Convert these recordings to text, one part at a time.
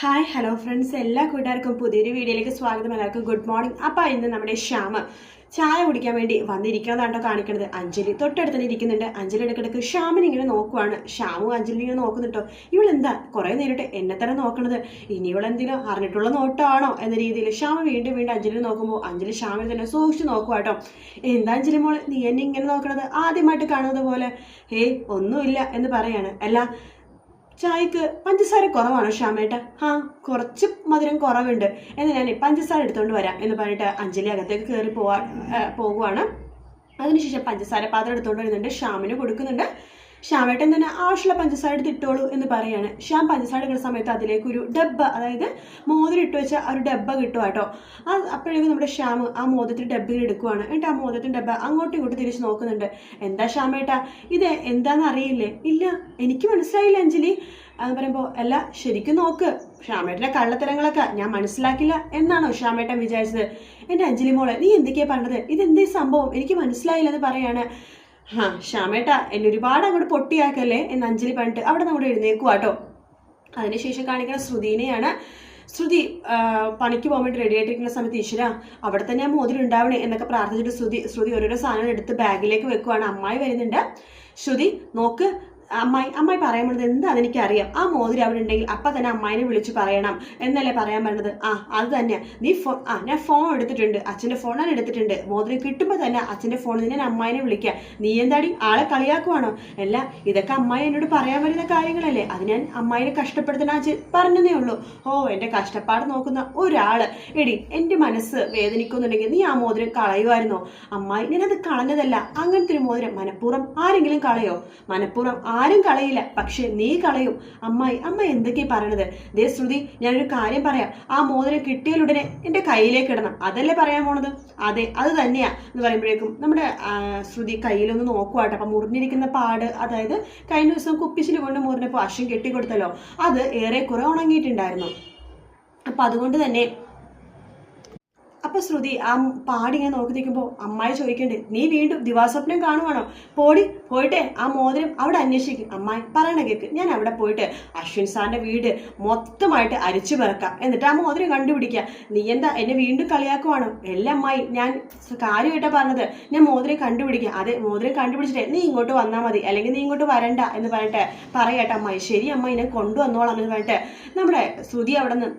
Hi hello friends എല്ലാ കൂട്ടുകാർക്കും പുതിയൊരു വീഡിയോയിലേക്ക് സ്വാഗതം. എല്ലാവർക്കും ഗുഡ് മോർണിംഗ് അപ്പോൾ ഇന്ന് നമ്മുടെ ശ്യാമ് ചായ കുടിക്കാൻ വേണ്ടി വന്നിരിക്കുന്നതാണ്ടോ കാണിക്കുന്നത്. അഞ്ജലി തൊട്ടടുത്ത് തന്നെ ഇരിക്കുന്നുണ്ട്. അഞ്ജലി ഇടയ്ക്കിടയ്ക്ക് ശ്യാമിനെ ഇങ്ങനെ നോക്കുവാണ്. ശ്യാമും അഞ്ജലി ഇങ്ങനെ നോക്കുന്നുണ്ടോ ഇവളെന്താ കുറേ നേരിട്ട് എന്നെ തന്നെ നോക്കണത്? ഇനി ഇവളെന്തെങ്കിലും അറിഞ്ഞിട്ടുള്ള നോട്ടാണോ എന്ന രീതിയിൽ ശ്യാമ വീണ്ടും വീണ്ടും അഞ്ജലി നോക്കുമ്പോൾ അഞ്ജലി ശ്യാമിനെ തന്നെ സൂക്ഷിച്ച് നോക്കുവാട്ടോ എന്താ അഞ്ജലി മോൾ നീ എന്നെ ഇങ്ങനെ നോക്കണത്? ആദ്യമായിട്ട് കാണുന്നത് പോലെ. ഏയ് ഒന്നുമില്ല എന്ന് പറയാണ്. അല്ല ചായക്ക് പഞ്ചസാര കുറവാണോ ശ്യാമേട്ട? ആ കുറച്ച് മധുരം കുറവുണ്ട്. എന്ന് ഞാൻ പഞ്ചസാര എടുത്തുകൊണ്ട് വരാം എന്ന് പറഞ്ഞിട്ട് അഞ്ജലി അകത്തേക്ക് കയറി പോവാ പോകുവാണ്. അതിനുശേഷം പഞ്ചസാര പാത്രം എടുത്തുകൊണ്ട് വരുന്നുണ്ട്. ശ്യാമിന് കൊടുക്കുന്നുണ്ട്. ശ്യാമേട്ടൻ തന്നെ ആവശ്യമുള്ള പഞ്ചസാര എടുത്ത് ഇട്ടോളൂ എന്ന് പറയാണ്. ശ്യാം പഞ്ചസാര എടുക്കുന്ന സമയത്ത് അതിലേക്ക് ഒരു ഡബ്ബ അതായത് മോതിരം ഇട്ട് വെച്ച ഒരു ഡബ്ബ കിട്ടുക കേട്ടോ. ആ അപ്പോഴേക്കും നമ്മുടെ ശ്യാം ആ മോദത്തിൽ ഡബ്ബയിൽ എടുക്കുവാണ്. എന്നിട്ട് ആ മോദത്തിന്റെ ഡബ്ബ അങ്ങോട്ടും ഇങ്ങോട്ടും തിരിച്ച് നോക്കുന്നുണ്ട്. എന്താ ശ്യാമേട്ടാ ഇത് എന്താണെന്ന് അറിയില്ലേ? ഇല്ല എനിക്ക് മനസ്സിലായില്ല അഞ്ജലി. അത് പറയുമ്പോൾ അല്ല ശരിക്കും നോക്ക് ശ്യാമേട്ടന്റെ കള്ളത്തരങ്ങളൊക്കെ ഞാൻ മനസ്സിലാക്കില്ല എന്നാണോ ശ്യാമേട്ടൻ വിചാരിച്ചത്. എന്റെ അഞ്ജലി മോളെ നീ എന്തൊക്കെയാണ് പറഞ്ഞത്? ഇതെന്തേ സംഭവം? എനിക്ക് മനസ്സിലായില്ല എന്ന് പറയാണ്. ആ ശ്യാമേട്ടാ എന്നെ ഒരുപാട് അങ്ങോട്ട് പൊട്ടിയാക്കല്ലേ എന്ന് അഞ്ജലി പറഞ്ഞിട്ട് അവിടെ നമ്മുടെ എഴുന്നേക്കുവാ കേട്ടോ അതിനുശേഷം കാണിക്കുന്ന ശ്രുതിനെയാണ് ശ്രുതി പണിക്ക് പോകാൻ വേണ്ടി റെഡി ആയിട്ടിരിക്കുന്ന സമയത്ത് ഈശ്വര അവിടെ തന്നെ ആ മോതിരം ഉണ്ടാവണേ എന്നൊക്കെ പ്രാർത്ഥിച്ചിട്ട് ശ്രുതി ശ്രുതി ഓരോരോ സാധനങ്ങൾ എടുത്ത് ബാഗിലേക്ക് വെക്കുവാണ്. അമ്മായി വരുന്നുണ്ട്. ശ്രുതി നോക്ക് അമ്മായി അമ്മായി പറയാൻ പറഞ്ഞത് എന്താണെന്ന് എനിക്കറിയാം ആ മോതിരം അവിടെ ഉണ്ടെങ്കിൽ അപ്പം തന്നെ അമ്മായിനെ വിളിച്ച് പറയണം എന്നല്ലേ പറയാൻ പറഞ്ഞത്. ആ അത് തന്നെ നീ ഫോൺ ആ ഞാൻ ഫോൺ എടുത്തിട്ടുണ്ട്. അച്ഛന്റെ ഫോൺ ഞാൻ എടുത്തിട്ടുണ്ട്. മോതിരം കിട്ടുമ്പോൾ തന്നെ അച്ഛന്റെ ഫോണിൽ നിന്ന് ഞാൻ അമ്മായിനെ വിളിക്കാം. നീ എന്താടി ആളെ കളിയാക്കുവാണോ? അല്ല ഇതൊക്കെ അമ്മായി എന്നോട് പറയാൻ വരുന്ന കാര്യങ്ങളല്ലേ. അത് ഞാൻ അമ്മായിനെ കഷ്ടപ്പെടുത്തുന്ന അച്ഛൻ പറഞ്ഞതേ ഉള്ളൂ. ഓ എന്റെ കഷ്ടപ്പാട് നോക്കുന്ന ഒരാൾ എടി എന്റെ മനസ്സ് വേദനിക്കുന്നുണ്ടെങ്കിൽ നീ ആ മോതിരം കളയുമായിരുന്നോ? അമ്മായി ഞാനത് കളഞ്ഞതല്ല. അങ്ങനത്തെ ഒരു മോതിരം മനഃപൂർവം ആരെങ്കിലും കളയോ? മനഃപൂർവം ആരും കളയില്ല. പക്ഷെ നീ കളയും. അമ്മായി അമ്മ എന്തൊക്കെയാ പറയണത്? ദേ ശ്രുതി ഞാനൊരു കാര്യം പറയാം. ആ മോതിരം കിട്ടിയാലുടനെ എന്റെ കയ്യിലേക്ക് ഇടണം. അതല്ലേ പറയാൻ പോണത്? അതെ അത് തന്നെയാ എന്ന് പറയുമ്പോഴേക്കും നമ്മുടെ ശ്രുതി കയ്യിലൊന്ന് നോക്കുവാട്ടോ. അപ്പം മുറിഞ്ഞിരിക്കുന്ന പാട് അതായത് കഴിഞ്ഞ ദിവസം കുപ്പിച്ചിൽ കൊണ്ട് മുറിഞ്ഞപ്പോൾ അശ്വൻ കെട്ടിക്കൊടുത്തല്ലോ. അത് ഏറെക്കുറെ ഉണങ്ങിയിട്ടുണ്ടായിരുന്നു. അപ്പം അതുകൊണ്ട് തന്നെ അപ്പൊ ശ്രുതി ആ പാടിങ്ങനെ നോക്കി നിൽക്കുമ്പോൾ അമ്മായി ചോദിക്കണ്ടേ നീ വീണ്ടും ദിവാസ്വപ്നം കാണുവാണോ? പോടി പോയിട്ടെ ആ മോതിരം അവിടെ അന്വേഷിക്കും. അമ്മായി പറയണ കേക്ക് ഞാൻ അവിടെ പോയിട്ട് അശ്വിൻ സാറിന്റെ വീട് മൊത്തമായിട്ട് അരിച്ചു പിറക്കാം. എന്നിട്ട് ആ മോതിരം കണ്ടുപിടിക്കുക നീ എന്താ എന്നെ വീണ്ടും കളിയാക്കുവാണോ? എല്ലാം അമ്മായി ഞാൻ കാര്യമായിട്ടാ പറഞ്ഞത്. ഞാൻ മോതിരം കണ്ടുപിടിക്കാം. അതെ മോതിരം കണ്ടുപിടിച്ചിട്ടേ നീ ഇങ്ങോട്ട് വന്നാൽ മതി. അല്ലെങ്കിൽ നീ ഇങ്ങോട്ട് വരണ്ട എന്ന് പറഞ്ഞിട്ട് പറയട്ടെ അമ്മായി. ശരി അമ്മായി ഇനെ കൊണ്ടുവന്നോളാം എന്ന് പറഞ്ഞിട്ട് നമ്മുടെ ശ്രുതി അവിടെ നിന്ന്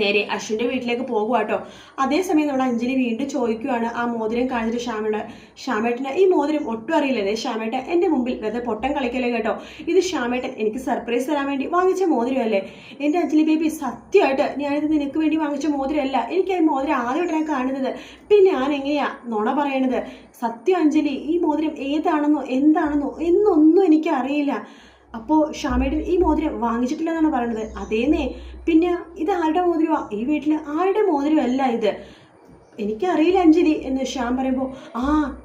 നേരെ അശ്വിന്റെ വീട്ടിലേക്ക് പോകുക കേട്ടോ അതേസമയം നമ്മുടെ അഞ്ജലി വീണ്ടും ചോദിക്കുകയാണ് ആ മോതിരം കാണിച്ചിട്ട് ശ്യാമയുടെ ശ്യാമേട്ടന് ഈ മോതിരം ഒട്ടും അറിയില്ലേ ശ്യാമേട്ടൻ എന്റെ മുമ്പിൽ വെറുതെ പൊട്ടം കളിക്കല്ലേ കേട്ടോ? ഇത് ശ്യാമേട്ടൻ എനിക്ക് സർപ്രൈസ് തരാൻ വേണ്ടി വാങ്ങിച്ച മോതിരമല്ലേ? എന്റെ അഞ്ജലി ബേബി സത്യമായിട്ട് ഞാനിത് നിനക്ക് വേണ്ടി വാങ്ങിച്ച മോതിരമല്ല. എനിക്ക് ആ മോതിരം ആദ്യമായിട്ടാണ് കാണുന്നത്. പിന്നെ ഞാൻ എങ്ങനെയാ നുണ പറയണത്? സത്യം അഞ്ജലി ഈ മോതിരം ഏതാണെന്നോ എന്താണെന്നോ എന്നൊന്നും എനിക്ക് അറിയില്ല അപ്പോൾ ഷാമേഡിൽ ഈ മോതിരം വാങ്ങിച്ചിട്ടില്ല എന്നാണ് പറയുന്നത്. അതേന്നേ. പിന്നെ ഇത് ആരുടെ മോതിരമാണ് ഈ വീട്ടിൽ ആരുടെ മോതിരമല്ല ഇത്? എനിക്കറിയില്ല അഞ്ജലി എന്ന് ശ്യാം പറയുമ്പോൾ ആ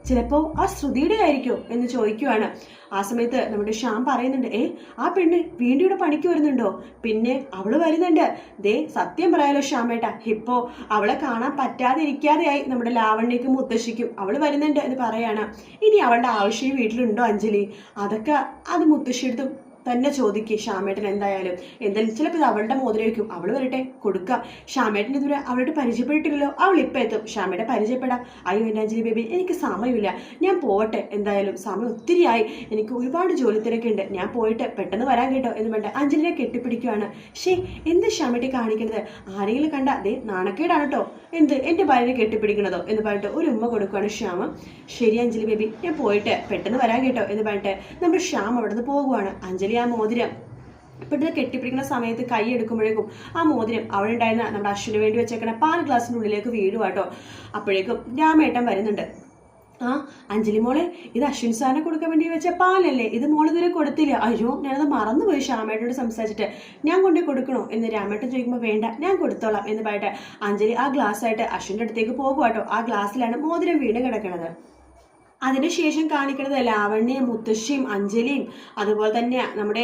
ചിലപ്പോൾ ആ ശ്രുതിയുടെ ആയിരിക്കും? എന്ന് ചോദിക്കുവാണ്. ആ സമയത്ത് നമ്മുടെ ശ്യാം പറയുന്നുണ്ട് ഏ ആ പെണ്ണ് വീണ്ടും ഇവിടെ പണിക്ക് വരുന്നുണ്ടോ? പിന്നെ അവൾ വരുന്നുണ്ട് ദേ സത്യം പറയാലോ ശ്യാമേട്ട ഇപ്പോൾ അവളെ കാണാൻ പറ്റാതെ ഇരിക്കാതെയായി നമ്മുടെ ലാവണ്യക്കും മുത്തശ്ശിക്കും അവൾ വരുന്നുണ്ട് എന്ന് പറയാണ്. ഇനി അവളുടെ ആവശ്യം വീട്ടിലുണ്ടോ അഞ്ജലി? അതൊക്കെ അത് മുത്തശ്ശിയെടുത്തും തന്നെ ചോദിക്കുക ശ്യാമേട്ടൻ എന്തായാലും? എന്തായാലും ചിലപ്പോൾ ഇത് അവളുടെ മോതിരമായിരിക്കും അവൾ വരട്ടെ കൊടുക്കാം. ശ്യാമേട്ടൻ ഇതുവരെ അവളോട് പരിചയപ്പെട്ടിട്ടില്ലല്ലോ. അവൾ ഇപ്പം എത്തും. ശ്യാമയുടെ പരിചയപ്പെടാം. അയ്യോ എന്റെ അഞ്ജലി ബേബി എനിക്ക് സമയമില്ല. ഞാൻ പോട്ടെ എന്തായാലും. സമയം ഒത്തിരിയായി. എനിക്ക് ഒരുപാട് ജോലി തിരക്കുണ്ട്. ഞാൻ പോയിട്ട് പെട്ടെന്ന് വരാൻ കേട്ടോ എന്ന് വേണ്ട അഞ്ജലിനെ കെട്ടിപ്പിടിക്കുവാണ്. ഷേ എന്ത് ശ്യാമേട്ടി കാണിക്കുന്നത് ആരെങ്കിലും കണ്ട അതേ നാണക്കേടാണ് കേട്ടോ. എന്ത് എന്റെ ഭാര്യനെ കെട്ടിപ്പിടിക്കണതോ എന്ന് പറഞ്ഞിട്ട് ഒരു ഉമ്മ കൊടുക്കുകയാണ് ശ്യാമ. ശരി അഞ്ജലി ബേബി ഞാൻ പോയിട്ട് പെട്ടെന്ന് വരാൻ കേട്ടോ എന്ന് പറഞ്ഞിട്ട് നമ്മൾ ശ്യാം നിന്ന് പോകുവാണ്. അഞ്ജലി ആ മോതിരം. പെട്ടെന്ന് കെട്ടിപ്പിടിക്കുന്ന സമയത്ത് കൈ എടുക്കുമ്പോഴേക്കും ആ മോതിരം അവിടെ ഉണ്ടായിരുന്ന നമ്മുടെ അശ്വിന് വേണ്ടി വെച്ചേക്കണ പാൽ ഗ്ലാസിന്റെ ഉള്ളിലേക്ക് വീഴുക കേട്ടോ അപ്പോഴേക്കും രാമേട്ടൻ വരുന്നുണ്ട്. ആ അഞ്ജലി മോളെ ഇത് അശ്വിൻ സാറിനെ കൊടുക്കാൻ വേണ്ടി വെച്ച പാലല്ലേ? ഇത് മോൾ ഇതുവരെ കൊടുത്തില്ല. അയ്യോ ഞാനത് മറന്നുപോയി ശ്യാമേട്ടനോട് സംസാരിച്ചിട്ട്. ഞാൻ കൊണ്ടു കൊടുക്കണോ? എന്ന് രാമേട്ടൻ ചോദിക്കുമ്പോൾ വേണ്ട ഞാൻ കൊടുത്തോളാം എന്ന് പറയട്ടെ. അഞ്ജലി ആ ഗ്ലാസ് ആയിട്ട് അശ്വിന്റെ അടുത്തേക്ക് പോകുക കേട്ടോ ആ ഗ്ലാസ്സിലാണ് മോതിരം വീണ് കിടക്കണത്. അതിനുശേഷം കാണിക്കുന്നത് ലാവണ്യയും മുത്തശ്ശിയും അഞ്ജലിയും അതുപോലെ തന്നെ നമ്മുടെ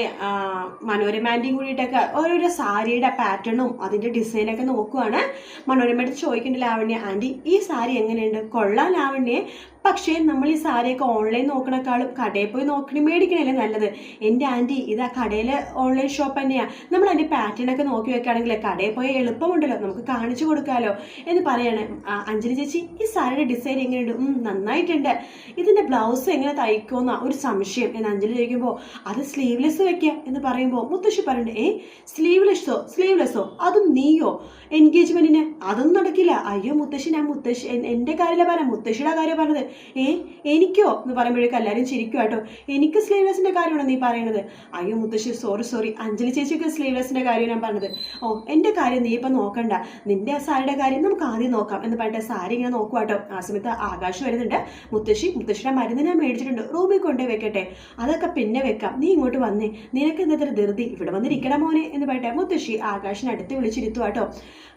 മനോരമാന്റെയും കൂടിയിട്ടൊക്കെ ഓരോരോ സാരിയുടെ പാറ്റേണും അതിന്റെ ഡിസൈനൊക്കെ നോക്കുവാണ്. മനോരമയുടെ ചോദിക്കേണ്ട ലാവണ്യ ആന്റി ഈ സാരി എങ്ങനെയുണ്ട്? കൊള്ളാം ലാവണ്യെ. പക്ഷേ നമ്മൾ ഈ സാരിയൊക്കെ ഓൺലൈൻ നോക്കണേക്കാളും കടയിൽ പോയി നോക്കണി മേടിക്കണല്ലേ നല്ലത്. എന്റെ ആന്റി ഇത് ആ കടയിലെ ഓൺലൈൻ ഷോപ്പ് തന്നെയാണ് നമ്മൾ അതിന്റെ പാറ്റേൺ ഒക്കെ നോക്കി വെക്കുകയാണെങ്കിൽ കടയിൽ പോയി എളുപ്പമുണ്ടല്ലോ. നമുക്ക് കാണിച്ചു കൊടുക്കാമല്ലോ എന്ന് പറയാണ്. അഞ്ജലി ചേച്ചി ഈ സാരിയുടെ ഡിസൈൻ എങ്ങനെയുണ്ട്? നന്നായിട്ടുണ്ട്. ഇതിന്റെ ബ്ലൗസ് എങ്ങനെ തയ്ക്കുമെന്ന ഒരു സംശയം എന്ന് അഞ്ജലി ചോദിക്കുമ്പോൾ അത് സ്ലീവ്ലെസ് വെക്കാം എന്ന് പറയുമ്പോൾ മുത്തശ്ശി പറയുന്നുണ്ട് ഏ സ്ലീവ്ലെസ്സോ സ്ലീവ്ലെസ്സോ അതും നീയോ? എൻഗേജ്മെന്റിന് അതൊന്നും നടക്കില്ല. അയ്യോ മുത്തശ്ശി ഞാൻ മുത്തശ്ശി എന്റെ കാര്യമല്ല പറയാം മുത്തശ്ശിയുടെ കാര്യം പറഞ്ഞത്? ഏ എനിക്കോ? എന്ന് പറയുമ്പോഴേക്കും എല്ലാവരും ചിരിക്കും കേട്ടോ. എനിക്ക് സ്ലീവ്ലെസിന്റെ കാര്യമാണോ നീ പറയണത്. അയ്യോ മുത്തശ്ശി സോറി സോറി അഞ്ജലി ചേച്ചിക്ക് സ്ലീവ്ലെസിന്റെ കാര്യം ഞാൻ പറഞ്ഞത്. ഓ എന്റെ കാര്യം നീ ഇപ്പം നോക്കണ്ട. നിന്റെ സാരിയുടെ കാര്യം നമുക്ക് ആദ്യം നോക്കാം എന്ന് പറഞ്ഞിട്ട് സാരി ഇങ്ങനെ നോക്കുക കേട്ടോ. ആ സമയത്ത് ആകാശം വരുന്നുണ്ട്. മുത്തശ്ശി മുത്തശ്ശിയുടെ മരുന്ന് ഞാൻ മേടിച്ചിട്ടുണ്ട്. റൂമിൽ കൊണ്ടേ വെക്കട്ടെ. അതൊക്കെ പിന്നെ വെക്കാം. നീ ഇങ്ങോട്ട് വന്നേ. നിനക്ക് എന്നത്ര ധൃതി? ഇവിടെ വന്നിരിക്കണം മോനെ എന്ന് പറഞ്ഞിട്ട് മുത്തശ്ശി ആകാശിനടുത്ത് വിളിച്ചിരുത്തു കേട്ടോ.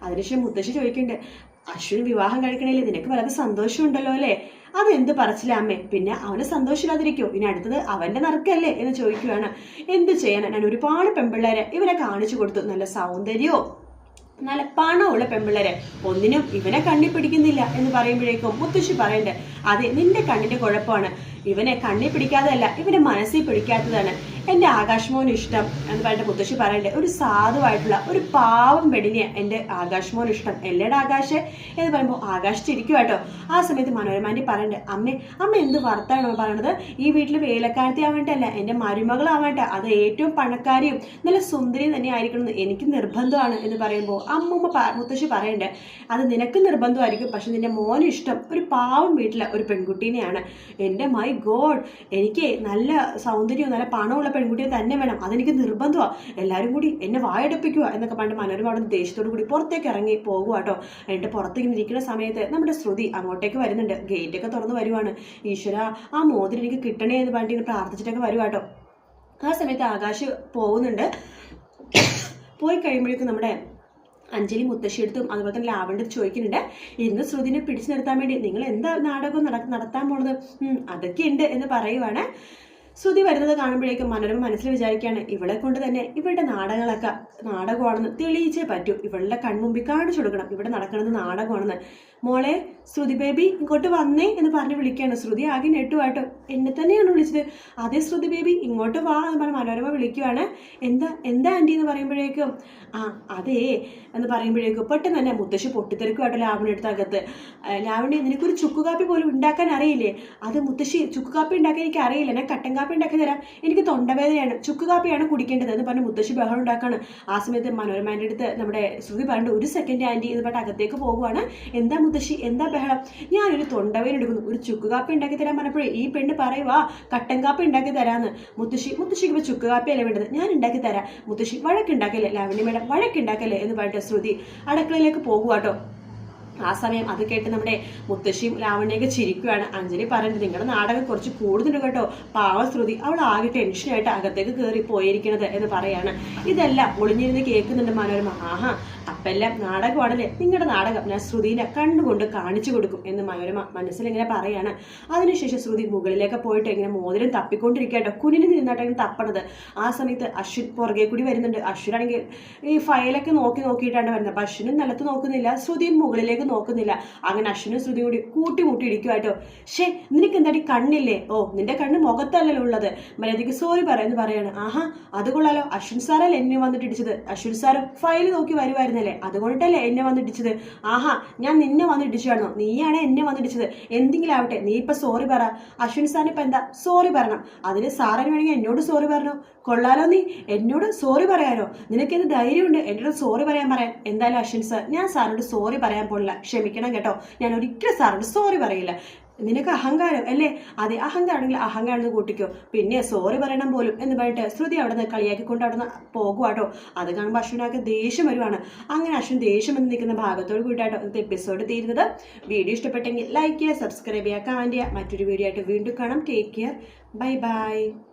അതിനുശേഷം മുത്തശ്ശി ചോദിക്കുന്നുണ്ട് അശ്വിൻ വിവാഹം കഴിക്കണേൽ നിനക്ക് വളരെ സന്തോഷമുണ്ടല്ലോ അല്ലേ? എന്ത് പറച്ചില്ല അമ്മേ? പിന്നെ അവന് സന്തോഷമില്ലാതിരിക്കോ ഇനി അടുത്തത് അവന്റെ നറുക്കല്ലേ എന്ന് ചോദിക്കുകയാണ് എന്ത് ചെയ്യാനാ? ഞാൻ ഒരുപാട് പെൺപിള്ളേരെ ഇവരെ കാണിച്ചു കൊടുത്തു. നല്ല സൗന്ദര്യവും നല്ല പണമുള്ള പെൺപിള്ളേരെ. ഒന്നിനും ഇവനെ കണ്ണി പിടിക്കുന്നില്ല എന്ന് പറയുമ്പോഴേക്കും മുത്തശ്ശി പറയണ്ടേ അതെ നിന്റെ കണ്ണിന്റെ കുഴപ്പമാണ്. ഇവനെ കണ്ണി പിടിക്കാതല്ല ഇവന്റെ മനസ്സിൽ പിടിക്കാത്തതാണ്. എന്റെ ആകാശ് ഇഷ്ടം എന്ന് പറഞ്ഞിട്ട് മുത്തശ്ശി പറയണ്ടേ? ഒരു സാധുവായിട്ടുള്ള ഒരു പാവം പെടിനെയാണ് എന്റെ ആകാശ് ഇഷ്ടം. എല്ലയുടെ ആകാശ്? എന്ന് പറയുമ്പോൾ ആകാശ് കേട്ടോ. ആ സമയത്ത് മനോരമാന്റെ പറയണ്ടേ അമ്മ അമ്മ എന്ത് വർത്താണോ പറയണത്? ഈ വീട്ടിൽ വേലക്കാരത്തി ആവേണ്ടല്ല എന്റെ മരുമകളാവട്ടെ അത് ഏറ്റവും പണക്കാരിയും നല്ല സുന്ദരിയും തന്നെ ആയിരിക്കണം എനിക്ക് നിർബന്ധമാണ്. എന്ന് പറയുമ്പോൾ അമ്മമ്മ മുത്തശ്ശി പറയണ്ടേ അത് നിനക്ക് നിർബന്ധമായിരിക്കും. പക്ഷെ നിന്റെ മോന് ഇഷ്ടം ഒരു പാവം വീട്ടിലെ ഒരു പെൺകുട്ടീനെയാണ്. എന്റെ മൈ ഗോഡ് എനിക്ക് നല്ല സൗന്ദര്യവും നല്ല പണമുള്ള പെൺകുട്ടിയെ തന്നെ വേണം. അതെനിക്ക് നിർബന്ധമാണ് എല്ലാവരും കൂടി എന്നെ വായടപ്പിക്കുക എന്നൊക്കെ പണ്ട് മനോരമ അവിടെ ദേഷ്യത്തോടു കൂടി പുറത്തേക്ക് ഇറങ്ങി പോകുക കേട്ടോ. എന്നിട്ട് പുറത്തേക്ക് ഇരിക്കുന്ന സമയത്ത് നമ്മുടെ ശ്രുതി അങ്ങോട്ടേക്ക് വരുന്നുണ്ട്. ഗേറ്റൊക്കെ തുറന്ന് വരുവാണ്. ഈശ്വര ആ മോതിരം എനിക്ക് കിട്ടണേ എന്ന് പറഞ്ഞിട്ട് പ്രാർത്ഥിച്ചിട്ടൊക്കെ വരുക കേട്ടോ. ആ സമയത്ത് ആകാശ് പോകുന്നുണ്ട്. പോയി കഴിയുമ്പോഴേക്കും നമ്മുടെ അഞ്ജലി മുത്തശ്ശിയെടുത്തും അതുപോലെ തന്നെ ലാവണ്ടർ ചോദിക്കുന്നുണ്ട്. ഇന്ന് ശ്രുതിനെ പിടിച്ചു നിർത്താൻ വേണ്ടി നിങ്ങൾ എന്താ നാടകം നട നടത്താൻ പോണത്? അതൊക്കെ ഉണ്ട് എന്ന് പറയുവാണ്. ശ്രുതി വരുന്നത് കാണുമ്പോഴേക്കും മനോരമ മനസ്സിൽ വിചാരിക്കുകയാണ് ഇവളെ കൊണ്ട് തന്നെ ഇവളുടെ നാടകങ്ങളൊക്കെ നാടകമാണെന്ന് തെളിയിച്ചേ പറ്റൂ. ഇവളുടെ കൺമുമ്പിൽ കാണിച്ചു കൊടുക്കണം. ഇവിടെ നടക്കുന്നത് നാടകമാണെന്ന്. മോളെ ശ്രുതി ബേബി ഇങ്ങോട്ട് വന്നേ എന്ന് പറഞ്ഞ് വിളിക്കുകയാണ്. ശ്രുതി ആകെ നെട്ടുമായിട്ടോ എന്നെ തന്നെയാണ് വിളിച്ചത്? അതേ ശ്രുതി ബേബി ഇങ്ങോട്ട് വാ എന്ന് പറഞ്ഞ് മനോരമ വിളിക്കുവാണ് എന്താ എന്താ ആന്റി എന്ന് പറയുമ്പോഴേക്കും ആ അതേ എന്ന് പറയുമ്പോഴേക്കും പെട്ടെന്ന് തന്നെ മുത്തശ്ശി പൊട്ടിത്തെറിക്കുമായിട്ട് ലാവണി എടുത്ത അകത്ത് ലാവണി നിനക്കൊരു ചുക്കുകാപ്പി പോലും ഉണ്ടാക്കാൻ അറിയില്ലേ? അത് മുത്തശ്ശി ചുക്കുകാപ്പി ഉണ്ടാക്കാൻ എനിക്ക് അറിയില്ല ഞാൻ കട്ടൻ കാപ്പി ഉണ്ടാക്കി തരാം. എനിക്ക് തൊണ്ടവേദനയാണ്. ചുക്ക് കാപ്പിയാണ് കുടിക്കേണ്ടത് എന്ന് പറഞ്ഞ് മുത്തശ്ശി ബഹളം ഉണ്ടാക്കാണ്. ആ സമയത്ത് മനോരമാന്റെ അടുത്ത് നമ്മുടെ ശ്രുതി പറഞ്ഞിട്ട് ഒരു സെക്കൻഡ് ആന്റി എന്ന് പറഞ്ഞിട്ട് അകത്തേക്ക് പോകുവാണ്. എന്താ മുത്തശ്ശി? എന്താ ബഹളം? ഞാനൊരു തൊണ്ടവേദന എടുക്കുന്നു. ഒരു ചുക്ക് കാപ്പി ഉണ്ടാക്കി തരാൻ പറഞ്ഞപ്പോഴേ ഈ പെണ്ണ് പറയുവാ കട്ടൻ കാപ്പി ഉണ്ടാക്കി തരാമെന്ന് മുത്തശ്ശി മുത്തശ്ശിക്ക് ഇപ്പോൾ ചുക്ക് കാപ്പിയല്ലേ വേണ്ടത്? ഞാൻ ഉണ്ടാക്കി തരാം. മുത്തശ്ശി വഴക്കുണ്ടാക്കല്ലേ? ലാവണ്യ മേഡം വഴക്കുണ്ടാക്കല്ലേ? എന്ന് പറഞ്ഞിട്ട് ശ്രുതി അടുക്കളയിലേക്ക് പോകുവാട്ടോ. ആ സമയം അത് കേട്ട് നമ്മുടെ മുത്തശ്ശിയും രാവണയൊക്കെ ചിരിക്കുകയാണ് അഞ്ജലി പറയുന്നത് നിങ്ങളുടെ നാടകം കുറച്ച് കൂടുതലുണ്ട് കേട്ടോ. പാവശ്രുതി അവൾ ആകെ ടെൻഷനായിട്ട് അകത്തേക്ക് കയറി പോയിരിക്കണത് എന്ന് പറയാണ്. ഇതെല്ലാം ഒളിഞ്ഞിരുന്ന് കേൾക്കുന്നുണ്ട് മനോരമ. ആഹാ അപ്പെല്ലാം നാടകമാണല്ലേ? നിങ്ങളുടെ നാടകം ഞാൻ ശ്രുതിനെ കണ്ടുകൊണ്ട് കാണിച്ചു കൊടുക്കും എന്ന് മനോരമ മനസ്സിലിങ്ങനെ പറയാണ്. അതിനുശേഷം ശ്രുതി മുകളിലേക്ക് പോയിട്ട് ഇങ്ങനെ മോതിരം തപ്പിക്കൊണ്ടിരിക്കട്ടോ കുനിന് നിന്നിട്ട് തപ്പണത്. ആ സമയത്ത് അശ്വിൻ പുറകെ കൂടി വരുന്നുണ്ട്. അശ്വിനാണെങ്കിൽ ഈ ഫയലൊക്കെ നോക്കി നോക്കിയിട്ടാണ് വരുന്നത്. അപ്പൊ അശ്വിനും നിലത്ത് നോക്കുന്നില്ല. ശ്രുതിയും മുകളിലേക്ക് നോക്കുന്നില്ല. അങ്ങനെ അശ്വിനും ശ്രുതി കൂടി കൂട്ടിമുട്ടി ഇരിക്കുവാട്ടോ ഷേ നിനക്ക് എന്താടി കണ്ണില്ലേ? ഓ നിന്റെ കണ്ണ് മുഖത്തല്ലല്ലോ ഉള്ളത്. മര്യാദയ്ക്ക് സോറി പറയാന്ന് പറയാണ്. ആഹാ അത് കൊള്ളാലോ. അശ്വിൻ സാറല്ലേ എന്നെ വന്നിട്ട് ഇടിച്ചത്? അശ്വിൻ സാറ് ഫയൽ നോക്കി വരുമായിരുന്നല്ലേ അതുകൊണ്ടല്ലേ എന്നെ വന്നിടിച്ചത് ആഹാ ഞാൻ നിന്നെ വന്നിടിച്ചു കാണോ നീയാണ് എന്നെ വന്നിടിച്ചത് എന്തെങ്കിലും ആവട്ടെ നീ ഇപ്പൊ സോറി പറ. അശ്വിൻ സാറിന് ഇപ്പൊ എന്താ? സോറി പറയണം. അതിന് സാറിന് വേണമെങ്കിൽ എന്നോട് സോറി പറഞ്ഞോ? കൊള്ളാലോ നീ. എന്നോട് സോറി പറയാനോ? നിനക്കെന്ത് ധൈര്യമുണ്ട്? എന്നോട് സോറി പറയാൻ പറയാൻ. എന്തായാലും അശ്വിൻ സാർ ഞാൻ സാറിനോട് സോറി പറയാൻ പോലില്ല ക്ഷമിക്കണം കേട്ടോ. ഞാൻ ഒരിക്കലും സാറിനോട് സോറി പറയില്ല. നിനക്ക് അഹങ്കാരം അല്ലേ? അതെ അഹങ്കാരമാണെങ്കിൽ അഹങ്കാരം എന്ന് കൂട്ടിക്കോ. പിന്നെ സോറി പറയണം പോലും എന്ന് പറഞ്ഞിട്ട് ശ്രുതി അവിടെ നിന്ന് കളിയാക്കിക്കൊണ്ട് അവിടെ നിന്ന് പോകുവാട്ടോ അത് കാണുമ്പോൾ അശ്വിനൊക്കെ ദേഷ്യം വരുവാണ്. അങ്ങനെ അശ്വിൻ ദേഷ്യം എന്ന് നിൽക്കുന്ന ഭാഗത്തോട് കൂട്ടാട്ടോ ഇന്നത്തെ എപ്പിസോഡ് തീരുന്നത്. വീഡിയോ ഇഷ്ടപ്പെട്ടെങ്കിൽ ലൈക്ക് ചെയ്യുക സബ്സ്ക്രൈബ് ചെയ്യുക കമന്റ് ചെയ്യുക. മറ്റൊരു വീഡിയോ ആയിട്ട് വീണ്ടും കാണാം. Take care bye bye